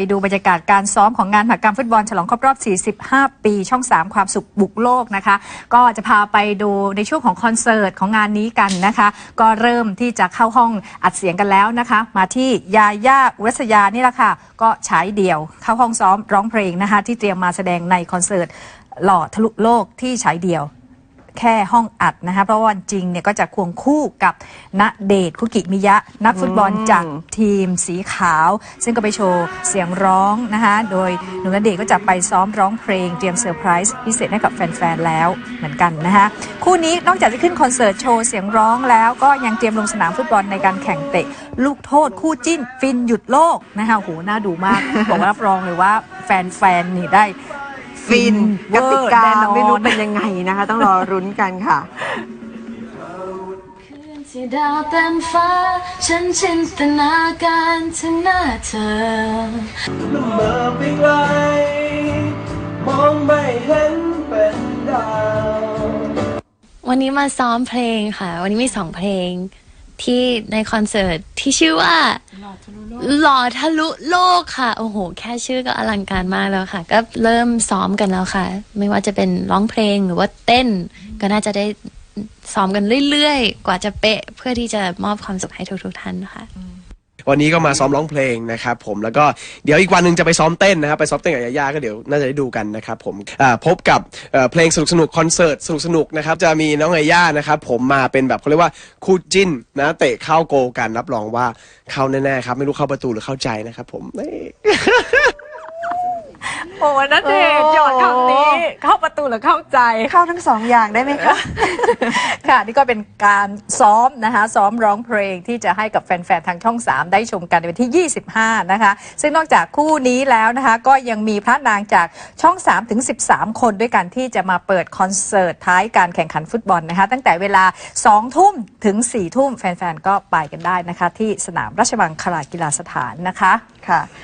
ไปดูบรรยากาศการซ้อมของงานมหกรรมฟุตบอลฉลองครบรอบ 45 ปีช่อง 3 ความสุขบุกโลกนะคะ ก็จะพาไปดูในช่วงของคอนเสิร์ตของงานนี้กันนะคะ ก็เริ่มที่จะเข้าห้องอัดเสียงกันแล้วนะคะ มาที่ยาย่าอุรัสยานี่แหละค่ะ ก็ฉายเดี่ยวเข้าห้องซ้อมร้องเพลงนะคะ ที่เตรียมมาแสดงในคอนเสิร์ตหล่อทะลุโลกที่ฉายเดี่ยว แค่ห้องอัดนะคะเพราะวันจริงเนี่ยก็จะควงคู่กับณเดชน์คุกิมิยะ นักฟุตบอลจากทีมสีขาว ซึ่งก็ไปโชว์เสียงร้องนะคะโดยหนุ่มณเดชน์ก็จะไปซ้อมร้องเพลงเตรียมเซอร์ไพรส์พิเศษให้กับแฟน ๆ แล้วเหมือนกันนะคะคู่นี้นอกจากจะขึ้นคอนเสิร์ตโชว์เสียงร้องแล้วก็ยังเตรียมลงสนามฟุตบอลในการแข่งเตะ ลูกโทษคู่จิ้น ฟินหยุดโลกนะคะโหน่าดูมากบอกว่ารับรองเลยว่าแฟนๆนี่ได้ ฟินเวกอร์ติกาแน่นอนไม่รู้เป็นยังไงนะคะ ต้องรอรุ้นกันค่ะ คืนที่ดาวเต็มฟ้า ฉันจินตนาการถึงหน้าเธอละเมอไปไกลมองไม่เห็นเป็นดาว วันนี้มาซ้อมเพลงค่ะ วันนี้มีสองเพลง ที่ในคอนเสิร์ตที่ชื่อว่าหล่อทะลุโลกค่ะ โอ้โห แค่ชื่อก็อลังการมากแล้วค่ะ ก็เริ่มซ้อมกันแล้วค่ะ ไม่ว่าจะเป็นร้องเพลงหรือว่าเต้น ก็น่าจะได้ซ้อมกันเรื่อยๆ กว่าจะเป๊ะเพื่อที่จะมอบความสุขให้ทุกๆท่านค่ะ วันนี้ก็มาซ้อมร้องเพลงนะครับผมแล้วก็เดี๋ยวอีกวันหนึ่งจะไปซ้อมเต้นนะครับไปซ้อมเต้นกับยาย่าก็เดี๋ยวน่าจะได้ดูกันนะครับผมอ่าพบกับเอ่อเพลงสนุกสนุกคอนเสิร์ตสนุกสนุกนะครับจะมีน้องยาย่านะครับผมมาเป็นแบบเขาเรียกว่าคู่จิ้นนะเตะเข้าโกลกันรับรองว่าเข้าแน่ๆครับไม่รู้เข้าประตูหรือเข้าใจนะครับผมนี่ โอ้นัเดชน์หยอดคำนี้ เข้าประตูหรือเข้าใจ เข้าทั้งสองอย่างได้ไหมคะ ค่ะ นี่ก็เป็นการซ้อมนะคะ ซ้อมร้องเพลงที่จะให้กับแฟน ๆ ทางช่อง 3 ได้ชมกันในวันที่ 25 นะคะ ซึ่งนอกจากคู่นี้แล้วนะคะ ก็ยังมีพระนางจากช่อง 3 ถึง 13 คนด้วยกันที่จะมาเปิดคอนเสิร์ตท้ายการแข่งขันฟุตบอลนะคะ ตั้งแต่เวลา 2 ทุ่มถึง 4 ทุ่มแฟน ๆ ก็ไปกันได้นะคะ ที่สนามราชบังคลากีฬาสถานนะคะค่ะ